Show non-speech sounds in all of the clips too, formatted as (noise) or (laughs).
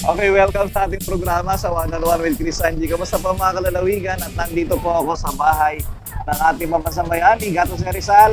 Okay, welcome sa ating programa sa One on One with Chris Angie. Kamusta po mga kalalawigan? At nandito po ako sa bahay ng ating mamasang bayani, Gatos Rizal.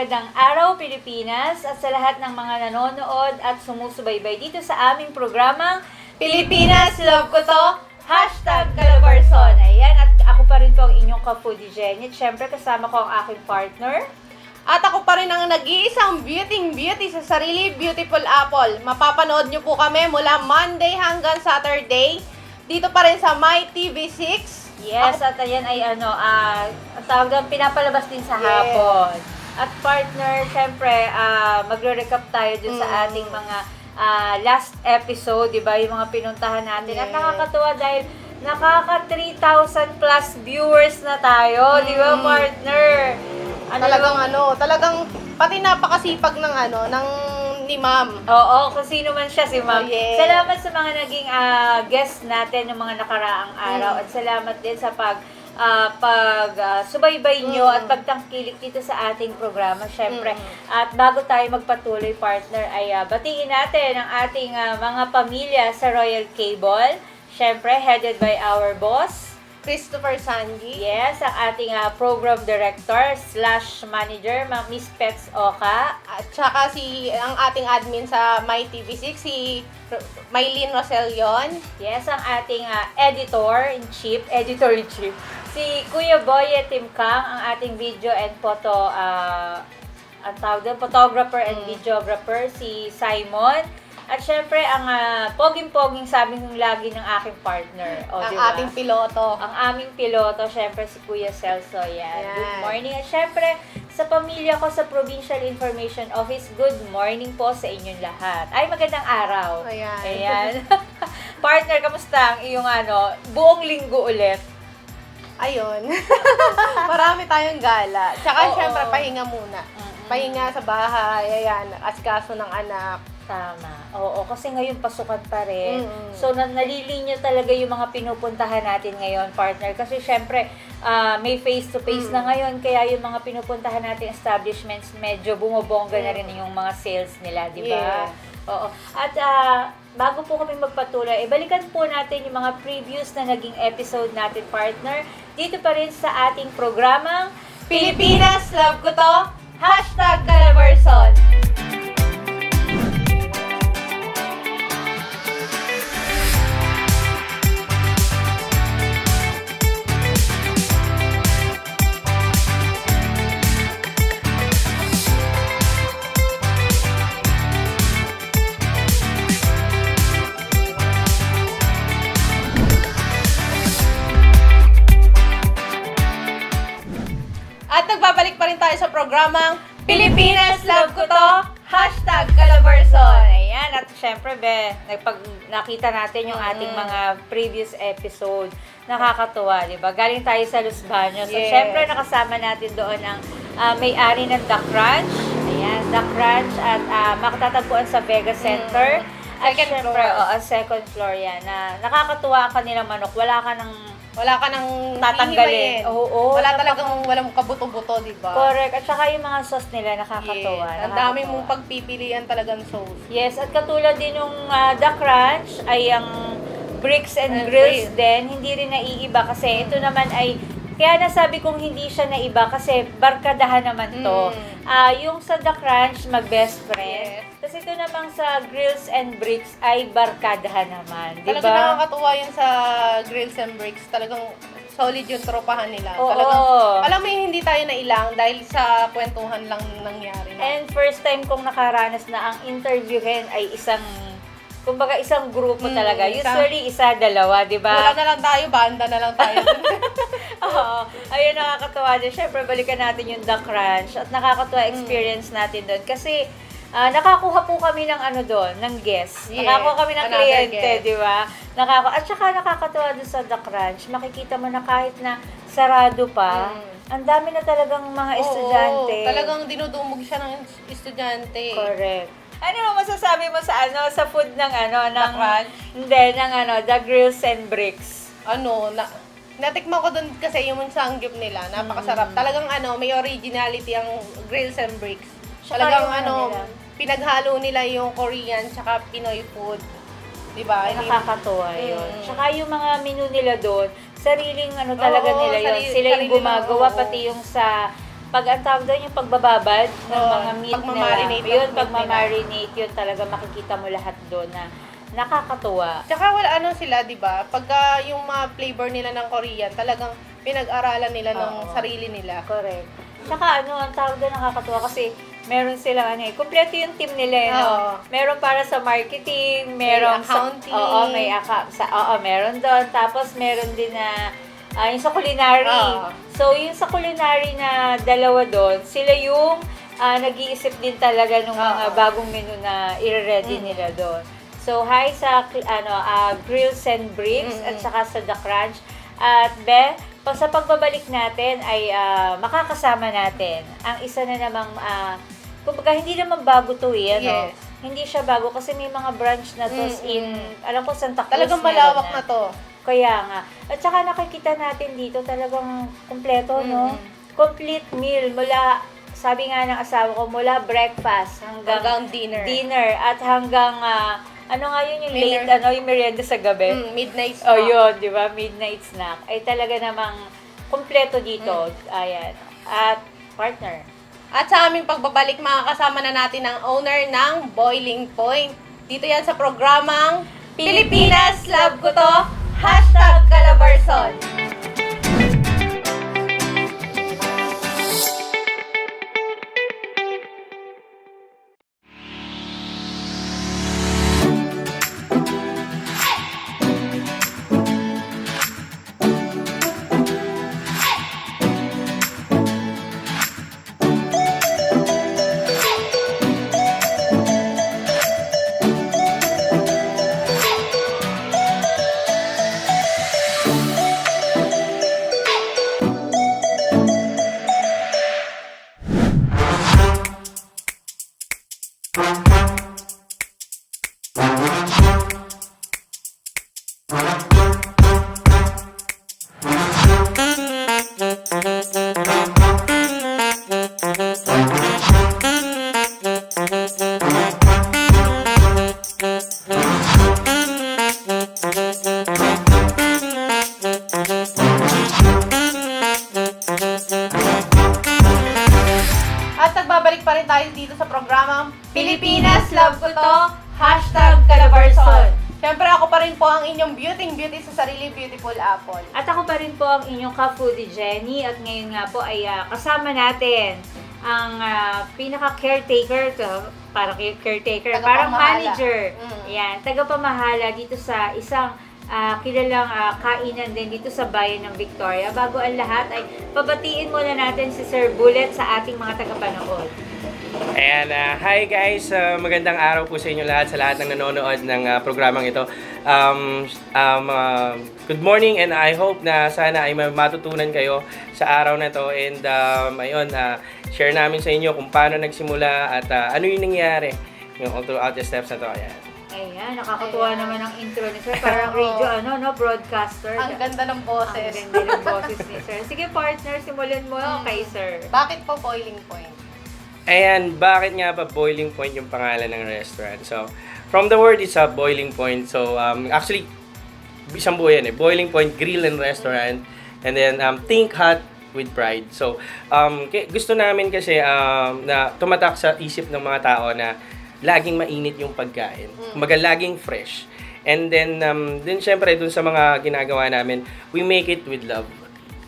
magandang araw Pilipinas at sa lahat ng mga nanonood at sumusubaybay dito sa aming programang Pilipinas Love Ko To, Hashtag Calabarzon. Ayan, at ako pa rin po ang inyong ka-foodie Jenny. At syempre kasama ko ang aking partner. At ako pa rin ang nag-iisang beauty beauty sa sarili, Beautiful Apple. Mapapanood nyo po kami mula Monday hanggang Saturday. Dito pa rin sa My TV6. Yes, at ayan ay ano, ang tawag pinapalabas din sa Yes. hapon. At partner, syempre, ah, magre-recap tayo dun sa Mm. ating mga ah, last episode, di ba? Yung mga pinuntahan natin. At Yes. nakakatuwa dahil nakaka 3,000 plus viewers na tayo, di ba Mm. partner? Ano Talagang yung- ano, talagang pati napakasipag ng ano, ng ni ma'am. Oo, kung sino man siya, si Ma'am. Oh, yes. Salamat sa mga naging ah, guest natin ng mga nakaraang araw. Mm. At salamat din sa pag ah, pag ah, subaybay nyo Mm. at pagtangkilik dito sa ating programa. Syempre, Mm. at bago tayo magpatuloy, partner, ay ah, batiin natin ang ating ah, mga pamilya sa Royal Cable. Syempre, headed by our boss. Christopher Sanji. Yes, ang ating ah, program director slash manager, Ma- Miss Pets Oka. At saka si, ang ating admin sa My TV6, si Maylene Roselion. Yes, ang ating ah, editor-in-chief, editor-in-chief, si Kuya Boye Tim Kang, ang ating video and photo, ah, ang tawag doon, photographer and Mm. videographer, si Simon. At syempre, ang ah, poging-poging sabi ng lagi ng aking partner. O, ang di ba? ating piloto. Ang aming piloto, syempre si Kuya Celso. Yan. Yan. Good morning. At syempre, sa pamilya ko sa Provincial Information Office, good morning po sa inyong lahat. Ay, magandang araw. Ayan. Ayan. (laughs) Partner, kamusta ang iyong ano, buong linggo ulit? Ayun. (laughs) Marami tayong gala. Tsaka Oo. syempre, pahinga muna. Pahinga sa bahay, ayan, asikaso ng anak. Tama. Oo, kasi ngayon pasukan pa rin. Mm-mm. So, na, nalilinya talaga yung mga pinupuntahan natin ngayon, partner. Kasi syempre, ah, may face-to-face Mm. na ngayon. Kaya yung mga pinupuntahan natin establishments, medyo bumobongga na rin Mm. yung mga sales nila, di ba? Yes. Oo. At ah, bago po kami magpatuloy, eh, balikan po natin yung mga previews na naging episode natin, partner. Dito pa rin sa ating programang Pilipinas, love ko to. Hashtag Calabarzon. Tayo sa programang Pilipinas, love ko to. Hashtag Calabarzon. Ayan, at syempre, be, nagpag nakita natin yung ating Mm. mga previous episode, nakakatuwa, di ba? Galing tayo sa Los Baños. So, Yes. syempre, nakasama natin doon ang ah, may-ari ng Duck Ranch. Ayan, Duck Ranch at ah, makatatagpuan sa Vega Center. At Mm. Second syempre, floor. oo, second floor yan. Na, nakakatuwa ang kanilang manok. Wala ka ng Wala ka nang tatanggalin. hihimayin. Oo, Wala talagang walang kabuto-buto, di ba? Correct. At saka yung mga sauce nila, nakakatuwa. Yes. Ang dami nakakatuwa. mong pagpipilian talagang sauce. Yes, at katulad din nung uh, Duck Ranch ay ang bricks and And grills grill. din, hindi rin naiiba kasi ito naman ay kaya nasabi kong hindi siya naiba kasi barkadahan naman to. Mm. Ah, yung sa Duck Ranch, mag-best friend. Yes. Tapos ito namang sa Grills and Bricks ay barkadahan naman. Di Talagang ba? nakakatuwa yun sa Grills and Bricks. Talagang solid yung tropahan nila. Oo. Talagang, alam mo yung hindi tayo nailang dahil sa kwentuhan lang nangyari. Na. And first time kong nakaranas na ang interview ngayon ay isang kumbaga isang grupo Mm, talaga. isa- Usually isa, dalawa, di ba? Wala na lang tayo, banda na lang tayo. (laughs) Oo. Ayun, nakakatuwa din. Siyempre, balikan natin yung Duck Ranch at nakakatuwa Mm. experience natin doon. Kasi, ah, nakakuha po kami ng ano doon, ng guest. Yes, Nakakuha kami ng another kliyente, guest. di ba? Nakaka at saka nakakatuwa doon sa Duck Ranch. Makikita mo na kahit na sarado pa, Mm. ang dami na talagang mga estudyante. Oo, talagang dinudumog siya ng estudyante. Correct. Ano mo masasabi mo sa ano sa food ng ano ng Duck Ranch? Hindi, ng ano, the grills and bricks. Ano, na, natikman ko doon kasi yung sangyup nila. Napakasarap. Talagang ano, may originality ang Grills and Bricks. Talagang yung ano ano, nila. Pinaghalo nila yung Korean tsaka Pinoy food. Diba? Ay, Hindi- nakakatuwa yun. Mm. Tsaka yung mga menu nila doon, sariling ano talaga Oo, nila yun. sarili- Sila yung gumagawa, oo. pati yung sa pag ang tawag doon, yung pagbababad ng Oo, mga meat nila. ng Yun, pagmamarinate yun talaga makikita mo lahat doon na nakakatuwa. Tsaka wala ano sila, 'di ba? Pagka yung mga flavor nila ng Korean, talagang pinag-aralan nila ng Oo. sarili nila. Correct. Tsaka ano, ang tawag doon nakakatuwa kasi meron silang ano eh, kumpleto yung team nila eh, no? Oo. Meron para sa marketing, meron sa, accounting. oo, may aka, sa, oo, meron doon. Tapos meron din na ah, yung sa culinary. Oo. So, yung sa culinary na dalawa doon, sila yung ah, nag-iisip din talaga ng mga Oo. bagong menu na i-ready Mm. nila doon. So, hi sa ano, ah, Grills and Bricks Mm-mm. at saka sa The Crunch. At Be, pag sa pagbabalik natin ay ah, makakasama natin ang isa na namang ah, kumbaga hindi naman bago to eh, ano? Yes. Hindi siya bago kasi may mga branch na to Mm-mm. in alam ko Santa Cruz. Talagang malawak na to. Kaya nga. At saka nakikita natin dito talagang kumpleto, no? Mm. Complete meal mula sabi nga ng asawa ko, mula breakfast hanggang, Hanggang dinner. dinner at hanggang ah, ano nga yun yung late, Dinner. ano, yung merienda sa gabi. Mm, midnight Oh, snack. yun, di ba? Midnight snack. Ay talaga namang kumpleto dito. Mm. Ayan. At partner. At sa aming pagbabalik, makakasama na natin ang owner ng Boiling Point. Dito yan sa programang Pilipinas Love Ko To, Hashtag Calabarzon. Tayo dito sa programang Pilipinas Love Ko To, Hashtag Calabarzon. Siyempre ako pa rin po ang inyong beauty beauty sa sarili beautiful apple. At ako pa rin po ang inyong ka-foodie Jenny at ngayon nga po ay ah, kasama natin ang ah, pinaka-caretaker to, parang caretaker, parang Tagapamahala. manager. Mm. Yan, tagapamahala dito sa isang ah, kilalang ah, kainan din dito sa bayan ng Victoria. Bago ang lahat ay pabatiin muna natin si Sir Bullet sa ating mga tagapanood. And uh, hi guys, Uh, magandang araw po sa inyo lahat, sa lahat ng nanonood ng uh, programang ito. Um, um, uh, good morning and I hope na sana ay matutunan kayo sa araw na to. And um, ayun, uh, share namin sa inyo kung paano nagsimula at uh, ano yung nangyari yung all throughout the steps na to. Ayan. Ayan, nakakatuwa Ayan. naman ang intro ni Sir. Parang (laughs) radio, ano, no, broadcaster. Ang ganda ng Ang boses. ganda ng boses ni Sir. Sige, partner, simulan mo Mm. (laughs) kay Sir. Bakit po boiling point? Ayan, bakit nga ba boiling point yung pangalan ng restaurant? So, from the word, it's a boiling point. So, um, actually, isang buo yan eh. Boiling point, grill and restaurant. And then, um, think hot with pride. So, um, gusto namin kasi um, na tumatak sa isip ng mga tao na laging mainit yung pagkain. Kumbaga, laging fresh. And then, um, din syempre, dun sa mga ginagawa namin, we make it with love.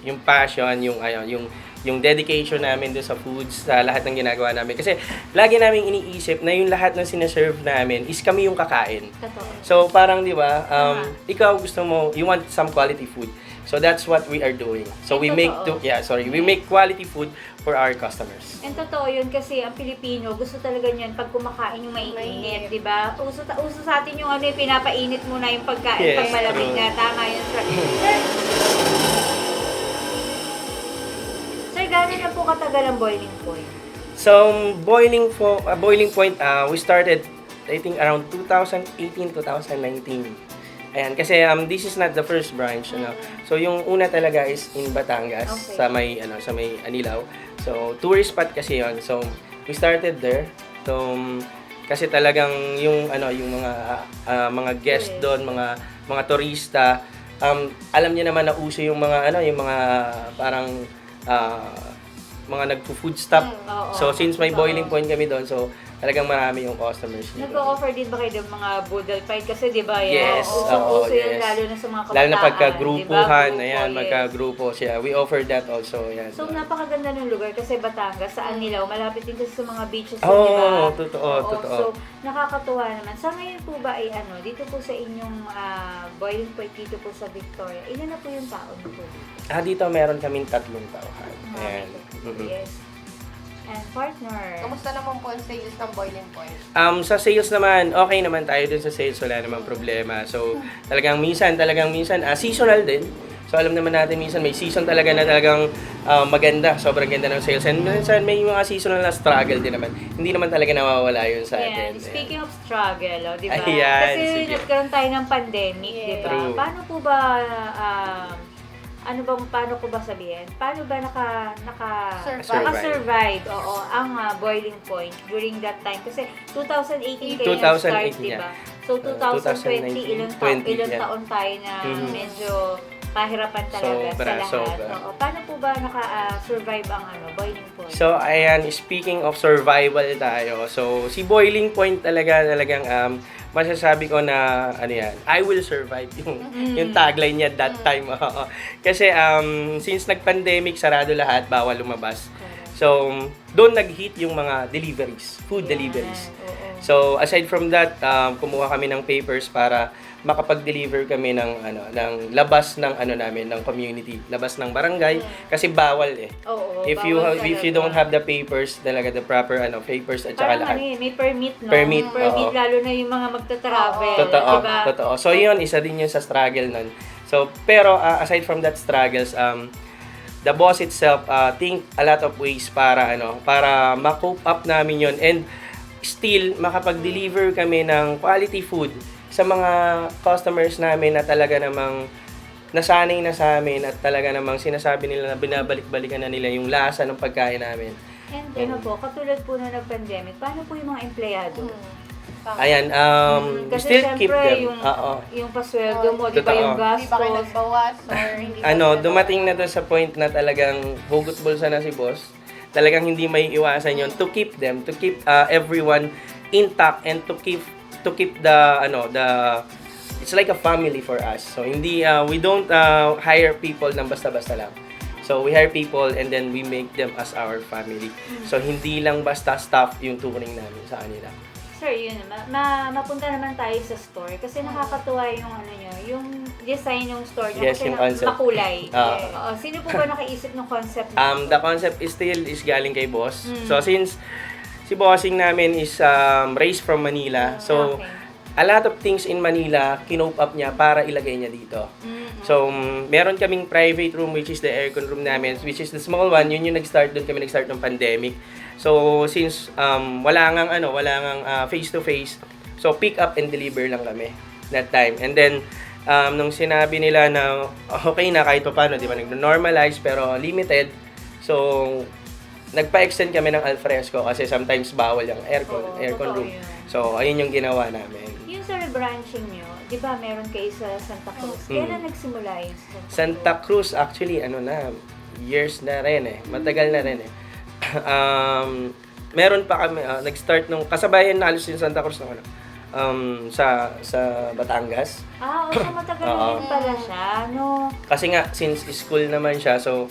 Yung passion, yung, ayun, yung, yung dedication namin doon sa foods, sa lahat ng ginagawa namin. Kasi lagi namin iniisip na yung lahat ng sinaserve namin is kami yung kakain. Totoo. So parang 'di ba, um, Tama. ikaw gusto mo, you want some quality food. So that's what we are doing. So we Ay, make totoo. to, yeah, sorry, we make quality food for our customers. And totoo yun kasi ang Pilipino, gusto talaga niyan pag kumakain yung Mainit. di ba? Uso, ta- uso sa atin yung ano, yung pinapainit muna yung pagkain Yes, pag malamig true. na. Tama yun, Sir. (laughs) Sir, gano'n na po katagal ang boiling point? So boiling for uh, boiling point uh, we started I think around 2018 2019. Ayan, kasi um, this is not the first branch, ano. So yung una talaga is in Batangas Okay. sa may ano sa may Anilao. So tourist spot kasi 'yon. So we started there. So um, kasi talagang yung ano yung mga ah, mga guest doon, mga mga turista, um, alam niyo naman na uso yung mga ano yung mga parang ah, mga nagpo-food stop. Mm, oo. So since may Oo. boiling point kami doon, so talagang marami yung customers doon. Nag-offer din ba kayo ng mga boodle fight? Kasi di ba yan? Yes, oo, uso yun yes. lalo na sa mga kabataan. Lalo na pagka-grupuhan, Grupo, ayan, yes. magka-grupo siya. We offer that also, yan. So, napakaganda ng lugar kasi Batangas, sa Anilaw, malapit din kasi sa mga beaches, Oo, di ba? totoo, Oo, totoo. So, nakakatuwa naman. Sa ngayon po ba ay ano, dito po sa inyong ah, boiling point dito po sa Victoria, ilan na po yung taon po dito? Ah, dito meron kaming tatlong tauhan. Ayan. Mhm. Yes. And partner. Kamusta naman po ang sales ng boiling point? Um, sa sales naman, okay naman tayo dun sa sales, wala namang problema. So, talagang minsan, talagang minsan, ah, seasonal din. So, alam naman natin minsan, may season talaga na talagang ah, maganda, sobrang ganda ng sales. And minsan, may mga seasonal na struggle din naman. Hindi naman talaga nawawala yun sa Ayan, atin. speaking of struggle, oh, di ba? Ayan, Kasi sige. nagkaroon tayo ng pandemic, di ba? True. Paano po ba, um, ano ba, paano ko ba sabihin? Paano ba naka, naka, Survive. naka-survive, oo, ang ah, boiling point during that time? Kasi 2018 kayo 2008 start, di yeah. ba? So, Uh, 2020, 2019, ilang, taon, 20, ilang yeah. taon tayo na Mhm. medyo pahirapan talaga Sobra, sa lahat. sobra. Oo. Paano po ba naka-survive ang ano, boiling point? So, ayan, speaking of survival tayo. So, si Boiling Point talaga, talagang um, masasabi ko na, ano yan, I will survive yung, Mm. yung tagline niya that time. oo. Kasi, um, since nag-pandemic, sarado lahat, bawal lumabas. So, doon nag-hit yung mga deliveries, food Yan, deliveries. oo. So, aside from that, um, kumuha kami ng papers para makapag-deliver kami ng ano ng labas ng ano namin ng community, labas ng barangay kasi bawal eh. Oo, if you bawal have, if you don't have the papers, talaga the proper ano papers at saka lahat. ano may permit, no? Permit, May permit, oo. lalo na yung mga magta-travel. Totoo, diba? totoo. So yun, isa din yun sa struggle nun. So, pero uh, aside from that struggles, um, the boss itself uh, think a lot of ways para ano, para ma-cope up namin yun and still makapag-deliver kami ng quality food sa mga customers namin na talaga namang nasanay na sa amin at talaga namang sinasabi nila na binabalik-balikan na nila yung lasa ng pagkain namin. And ano po, katulad po na ng-pandemic, paano po yung mga empleyado? Tama. Ayan, um, Mm, Kasi still keep them. yung, Oo. yung pasweldo mo, di ba Totoo. yung Hindi ba kayo gastos? nagbawas or hindi ba ano, dumating na to sa point na talagang hugot bulsa na si boss. Talagang hindi may iwasan yon to keep them, to keep uh, everyone intact and to keep to keep the ano, the it's like a family for us. So hindi uh, we don't uh, hire people nang basta-basta lang. So we hire people and then we make them as our family. So hindi lang basta staff yung turing namin sa kanila. Sir, yun, ma, ma- mapunta naman tayo sa store kasi nakakatuwa yung ano nyo, yung design ng store nyo Yes, kasi yung concept. makulay. (laughs) Ah. Oo. Sino po ba nakaisip ng concept? Um, the concept is still is galing kay boss. Mm. So since si bossing namin is um, raised from Manila. So, Okay. a lot of things in Manila, kinope up niya para ilagay niya dito. So, mm, meron kaming private room which is the aircon room namin, which is the small one. Yun yung nag-start doon kami nag-start ng pandemic. So, since um, wala ngang ano, wala ngang ah, face-to-face, so pick up and deliver lang kami that time. And then, um, nung sinabi nila na okay na kahit pa paano, di ba, nag-normalize pero limited. So, nagpa-extend kami ng alfresco kasi sometimes bawal yung aircon, Oo, aircon totoo room. yun. So, ayun yung ginawa namin. Yung sa rebranching nyo, di ba meron kayo sa Santa Cruz? Mm. Kailan nagsimula yung Santa Cruz actually ano na years na rin eh. Matagal na rin eh. (clears throat) um, meron pa kami ah, nag-start nung kasabayan na halos yung Santa Cruz ng ano um, sa sa Batangas. Ah, o so matagal na Oo. rin (clears throat) pala siya, no? Kasi nga since school naman siya so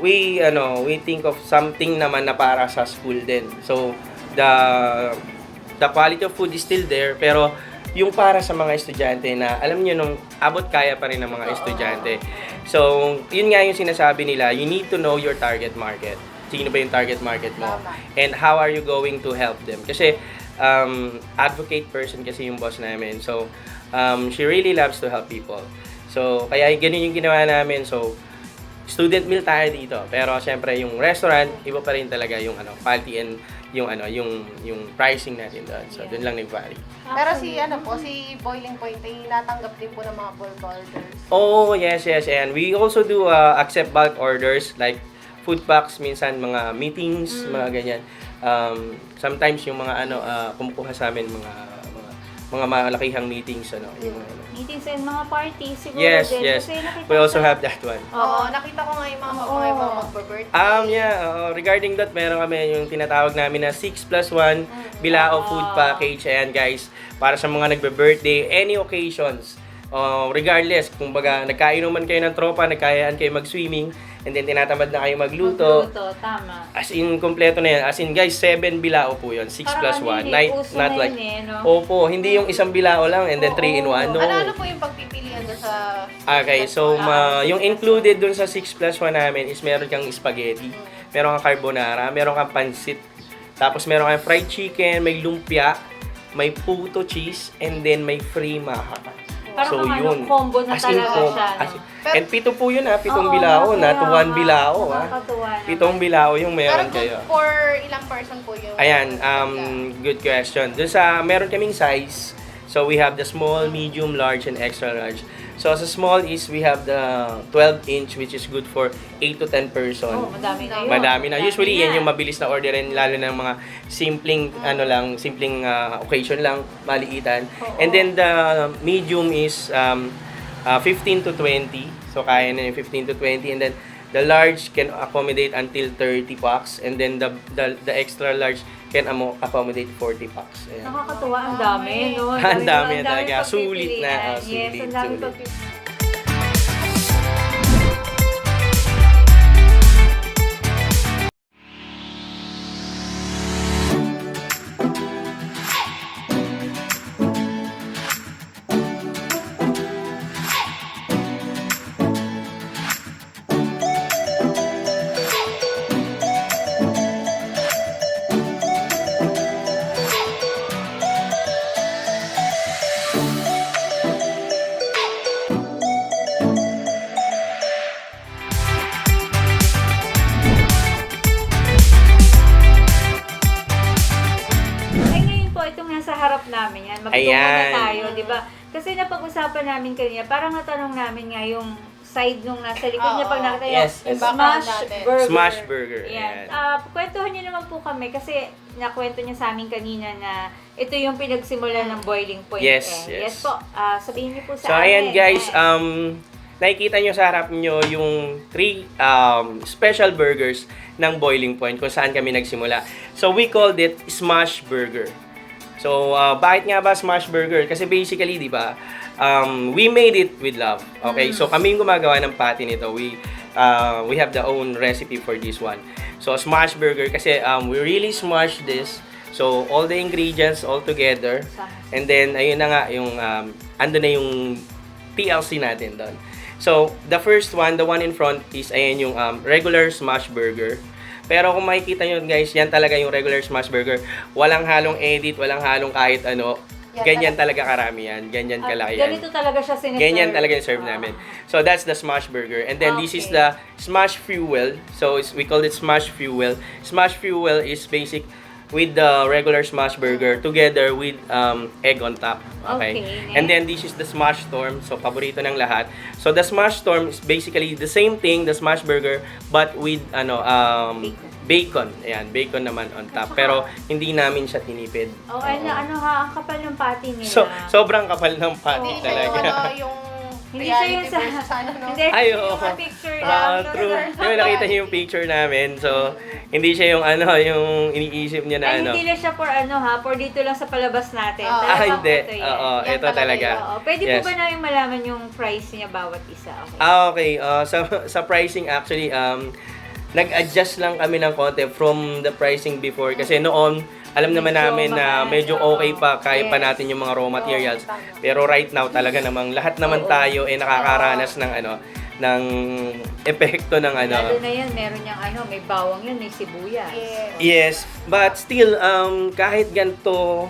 we ano we think of something naman na para sa school din. So the the quality of food is still there pero yung para sa mga estudyante na alam niyo nung abot kaya pa rin ng mga estudyante. So, yun nga yung sinasabi nila, you need to know your target market. Sino ba yung target market mo? And how are you going to help them? Kasi um, advocate person kasi yung boss namin. So, um, she really loves to help people. So, kaya ganun yung ginawa namin. So, student meal tayo dito. Pero syempre yung restaurant, iba pa rin talaga yung ano, quality and yung ano, yung yung pricing natin doon. So, doon lang nag-vary. Pero si ano po, si Boiling Point ay natanggap din po ng mga bulk orders. Oh, yes, yes. And we also do uh, accept bulk orders like food packs, minsan mga meetings, mga ganyan. Um, sometimes yung mga ano, uh, kumukuha sa amin mga mga mga malakihang meetings ano, yung mga ano. Meetings and mga parties siguro Yes, din. yes. Kasi nakita We also ko- have that one. Oo, nakita ko nga yung mga Oo. mga ibang magbe-birthday. Um, yeah, oo. regarding that, meron kami yung tinatawag namin na 6 plus 1 Bilao food package. Ayan guys, para sa mga nagbe-birthday, any occasions, uh, regardless, kung baga nagkainuman kayo ng tropa, nagkayaan kayo mag-swimming, and then tinatamad na kayo magluto, Magluto, tama. as in, kompleto na yan. As in, guys, 7 bilao po yun. 6 Parang plus ano 1. yun eh, Night, not na like, yun eh, no? opo, hindi yung isang bilao lang and then 3 in 1. No. Ano-ano po yung pagpipilian doon sa... Okay, so ma, yung included dun sa 6 plus 1 namin is meron kang spaghetti, meron kang carbonara, meron kang pansit, tapos meron kang fried chicken, may lumpia, may puto cheese, and then may free maha. Parang ang ano, combo na As in, talaga com- siya, no? as in- and pito po yun ha, pitong Oo, bilao, na kaya nga, bilao ha. nakakatuwa naman. Pitong bilao yung meron good kayo. for ilang person po yung... Ayan, um, good question. Doon sa, meron kaming size. So, we have the small, medium, large, and extra large. So, sa small is, we have the 12 inch, which is good for 8 to 10 person. Oh, madami na yun. Madami na. Usually, yan yung mabilis na orderin, lalo na mga simpleng, ano lang, simpleng ah, occasion lang, maliitan. Oo. And then, the medium is um, ah, 15 to 20. So, kaya na yung 15 to 20. And then, the large can accommodate until 30 packs. And then, the, the, the extra large can amo- accommodate 40 packs. Ayan. Nakakatuwa, ang dami, no? (laughs) Ang dami talaga. Sulit na, oh, Yes, sulit, ang dami sulit. pagpipilian. Napag-usapan namin kanina, parang natanong namin nga yung side nung nasa likod niya Oo. pag nakita Yes, yung yes. smash natin. burger. Smash burger, Yan. ayan. Ah, kwentuhan niyo naman po kami kasi nakwento niya sa amin kanina na ito yung pinagsimulan ng boiling point. Yes, eh. yes. po. Ah, sabihin niyo po So, sa ayan amin. guys, eh. um, nakikita nyo sa harap nyo yung three um, special burgers ng Boiling Point kung saan kami nagsimula. So, we called it Smash Burger. So, uh, bakit nga ba Smash Burger? Kasi basically, di ba, um, we made it with love. Okay? So, kami yung gumagawa ng patty nito. We, uh, we have the own recipe for this one. So, Smash Burger kasi um, we really smash this. So, all the ingredients all together. And then, ayun na nga, yung, um, ando na yung TLC natin doon. So, the first one, the one in front is, ayan yung um, regular smash burger. Pero kung makikita nyo guys, yan talaga yung regular smash burger. Walang halong edit, walang halong kahit ano. Yan Ganyan talaga karami yan. Ganyan At kalaki yan. ganito talaga siya siniserve. Ganyan talaga yung serve Ah. namin. So that's the smash burger. And then this is the smash fuel. So it's, we call it smash fuel. Smash fuel is basic with the regular smash burger together with um, egg on top. Okay. Okay, And then this is the smash storm. So paborito ng lahat. So the smash storm is basically the same thing, the smash burger, but with ano um, bacon. Ayan, bacon naman on top. Pero hindi namin siya tinipid. Oh, ano, ano ha, ang kapal ng patty nila. So, sobrang kapal ng patty Oo. Hindi siya yung, talaga. ano, (laughs) yung Hindi siya yung reality sa... versus ano, no? Hindi, Ay, yung oo. mga picture Ah, lang. true. Ba nakita niyo yung picture namin? So, hindi siya yung ano, yung iniisip niya na Ay, ano. hindi lang siya for ano ha, for dito lang sa palabas natin. Ah, Talagang Ah, hindi. ito yan. Oo, Yan ito talaga talaga. Oo. Pwede Yes. po ba namin malaman yung price niya bawat isa? Okay. Ah, okay. Uh, sa, sa pricing actually, um, nag-adjust lang kami ng konti from the pricing before. Kasi noon, alam naman namin na medyo okay pa, kaya pa natin yung mga raw materials. Pero right now talaga namang lahat naman tayo ay nakakaranas ng ano, ng epekto ng ano. Lalo na yan, meron niyang ano, may bawang yun, may sibuyas. Yes. Yes, but still, um, kahit ganito,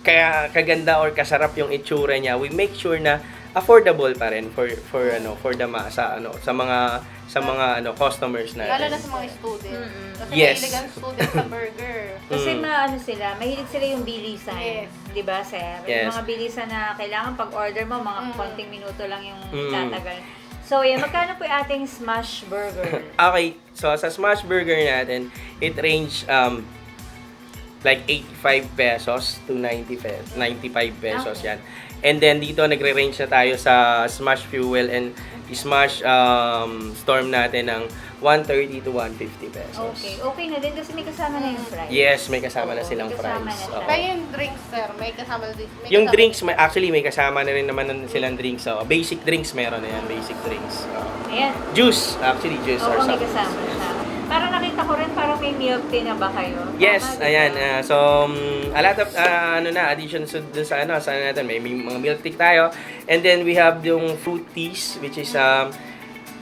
kaya kaganda or kasarap yung itsura niya, we make sure na affordable pa rin for for ano for the masa ano sa mga sa mga ano customers natin. Lalo na sa mga student. Mm-mm. Kasi Yes. mahilig ang student sa burger. (laughs) Kasi Mm. maano sila, mahilig sila yung bilisan. Yes. Di ba, sir? Yes. Yung mga bilisan na kailangan pag-order mo, mga Mm. konting minuto lang yung Mm. tatagal. So, yan, magkano po yung ating smash burger? (laughs) Okay, so sa smash burger natin, it range um like 85 pesos to 90 pesos, 95 pesos Okay. yan. And then dito nagre-range na tayo sa smash fuel and smash um, storm natin ng 130 to 150 pesos. Okay, okay na din kasi may kasama na yung fries. Yes, may kasama na Oo, silang may kasama fries. na siya. Oo. Kaya yung drinks, sir, may kasama din. May Yung kasama- drinks, may, actually may kasama na rin naman nun silang drinks. So, basic drinks meron na yan, basic drinks. Oo. Ayan. juice, actually juice or Oo, may something. kasama siya. Parang nakita ko rin, parang may milk tea na ba kayo? Yes, Tama, ayan. ah, so, um, a lot of, ah, ano na, addition sa, dun sa, ano, sa natin, may, may mga milk tea tayo. And then, we have yung fruit teas, which is, um,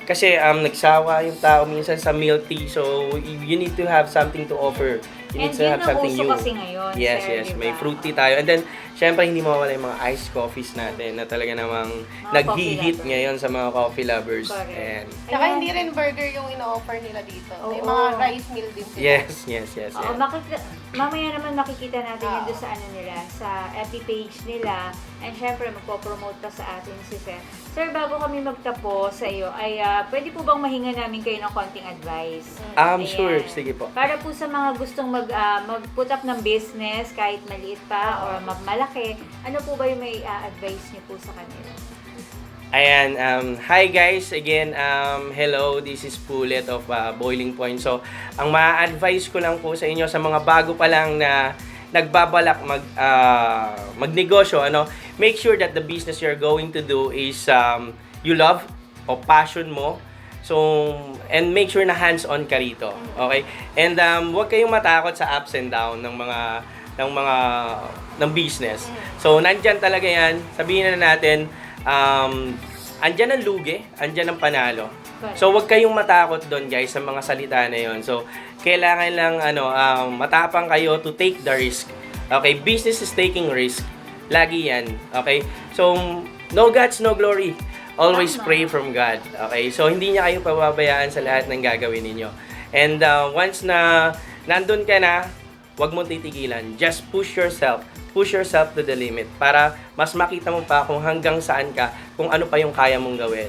kasi um, nagsawa yung tao minsan sa milk tea. So, you you need to have something to offer. You need And to yun have ang something uso new. kasi ngayon, Yes, sir, yes. May ba? fruit tea tayo. And then, syempre, hindi mawawala yung mga iced coffees natin na talaga namang nag-hit ngayon sa mga coffee lovers. Correct. And, Saka hindi rin burger yung ino-offer nila dito. May Oo. mga rice meal din sila. yes, yes, yes. Oo, yes. makikita, mamaya naman makikita natin yun Oo. doon sa ano nila, sa FB page nila. And syempre, magpo-promote pa sa atin si Sir. Sir, bago kami magtapos sa iyo, ay ah, pwede po bang mahinga namin kayo ng konting advice? Um, Ayan. sure. Sige po. Para po sa mga gustong mag, ah, mag-put up ng business, kahit maliit pa or ma- malaki, ano po ba yung may ah, advice niyo po sa kanila? Ayan, um, hi guys, again, um, hello, this is Pulit of uh, Boiling Point. So, ang ma-advise ko lang po sa inyo sa mga bago pa lang na nagbabalak mag uh, magnegosyo, ano, make sure that the business you're going to do is um, you love o passion mo. So, and make sure na hands-on ka rito. Okay? And um, huwag kayong matakot sa ups and down ng mga ng mga ng business. So, nandyan talaga yan. Sabihin na natin, um, andyan ang lugi, andyan ang panalo. So, huwag kayong matakot doon, guys, sa mga salita na yon. So, kailangan lang, ano, um, matapang kayo to take the risk. Okay? Business is taking risk. Lagi yan. Okay? So, no guts, no glory. Always pray from God. Okay? So, hindi niya kayo pababayaan sa lahat ng gagawin ninyo. And uh, once na nandun ka na, huwag mo titigilan. Just push yourself. Push yourself to the limit para mas makita mo pa kung hanggang saan ka, kung ano pa yung kaya mong gawin.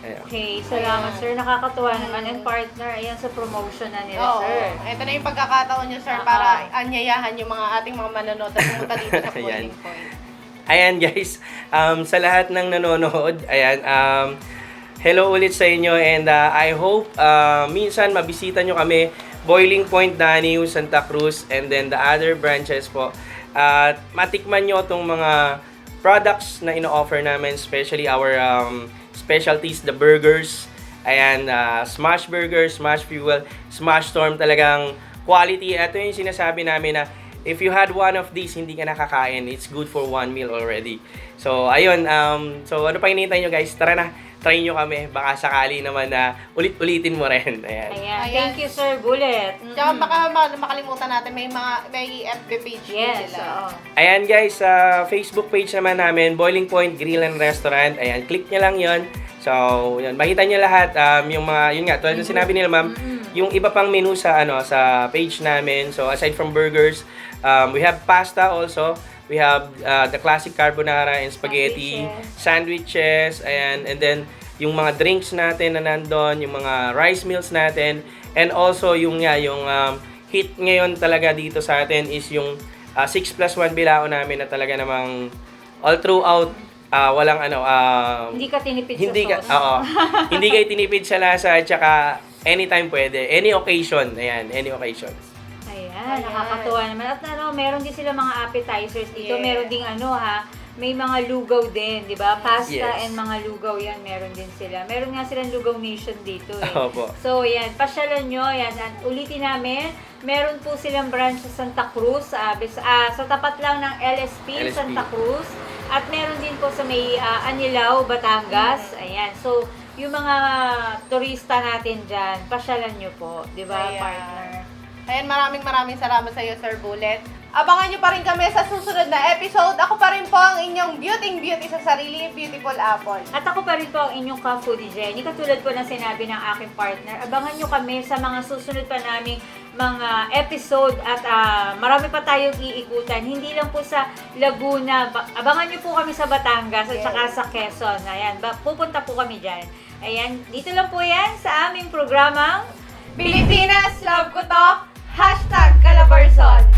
Ayan. Okay, salamat sir. Nakakatuwa naman. And partner, ayan sa promotion na nila, Oo. sir. Ito na yung pagkakataon niyo, sir, para anyayahan yung mga ating mga manonood at pumunta dito sa. (laughs) Boiling Point. Ayan guys, um, sa lahat ng nanonood, ayan, um, hello ulit sa inyo and uh, I hope uh, minsan mabisita nyo kami, Boiling Point, Danio, Santa Cruz, and then the other branches po. At matikman nyo itong mga products na ino-offer namin, especially our um, specialties, the burgers, ayan, uh, smash burger, smash fuel, smash storm, talagang quality. Ito yung sinasabi namin na if you had one of these, hindi ka nakakain, it's good for one meal already. So, ayun, um, so ano pa hinihintay nyo guys? Tara na, try nyo kami. Baka sakali naman na ulit-ulitin mo rin. Ayan. Ayan. Thank you, Sir Bullet. Tsaka baka ma- makalimutan natin, may mga may FB page din Yes, sila. oo. Ayan guys, sa Facebook page naman namin, Boiling Point Grill and Restaurant. Ayan, click nyo lang yon. So, yun, makita nyo lahat um, yung mga, yun nga, tulad ng sinabi nila ma'am, yung iba pang menu sa ano sa page namin. So, aside from burgers, um, we have pasta also. We have uh, the classic carbonara and spaghetti, sandwiches, ayan, and then yung mga drinks natin na nandun, yung mga rice meals natin, and also yung nga, yung um, hit ngayon talaga dito sa atin is yung uh, 6 plus 1 bilao namin na talaga namang all throughout ah, walang ano ah, Hindi ka tinipid hindi sa ka sauce. oo. Hindi (laughs) kayo tinipid sa lasa at saka anytime pwede any occasion ayan any occasion Ayan, nakakatuwa naman. At ano, meron din sila mga appetizers dito. Yes. Meron ding ano ha, may mga lugaw din, di ba? Pasta Yes. and mga lugaw yan, meron din sila. Meron nga silang lugaw nation dito eh. Opo. So, yan, pasyalan nyo, yan, at ulitin namin, meron po silang branch sa Santa Cruz, ah, bis- ah, sa tapat lang ng LSP, LSP. Santa Cruz. At meron din po sa may ah, Anilao, Batangas. Ayan, so, yung mga turista natin dyan, pasyalan nyo po, di ba, Ayan. partner? Ayan, maraming maraming salamat sa iyo, Sir Bullet. Abangan nyo pa rin kami sa susunod na episode. Ako pa rin po ang inyong beauty beauty sa sarili, Beautiful Apple. At ako pa rin po ang inyong ka-foodie Jenny. Katulad po ng sinabi ng aking partner, abangan nyo kami sa mga susunod pa naming mga episode at ah, marami pa tayong iikutan. Hindi lang po sa Laguna. Ba- Abangan nyo po kami sa Batangas at Yes. saka sa Quezon. Ayan, pupunta po kami dyan. Ayan, dito lang po yan sa aming programang Pilipinas, love ko to! Hashtag Calabarzon!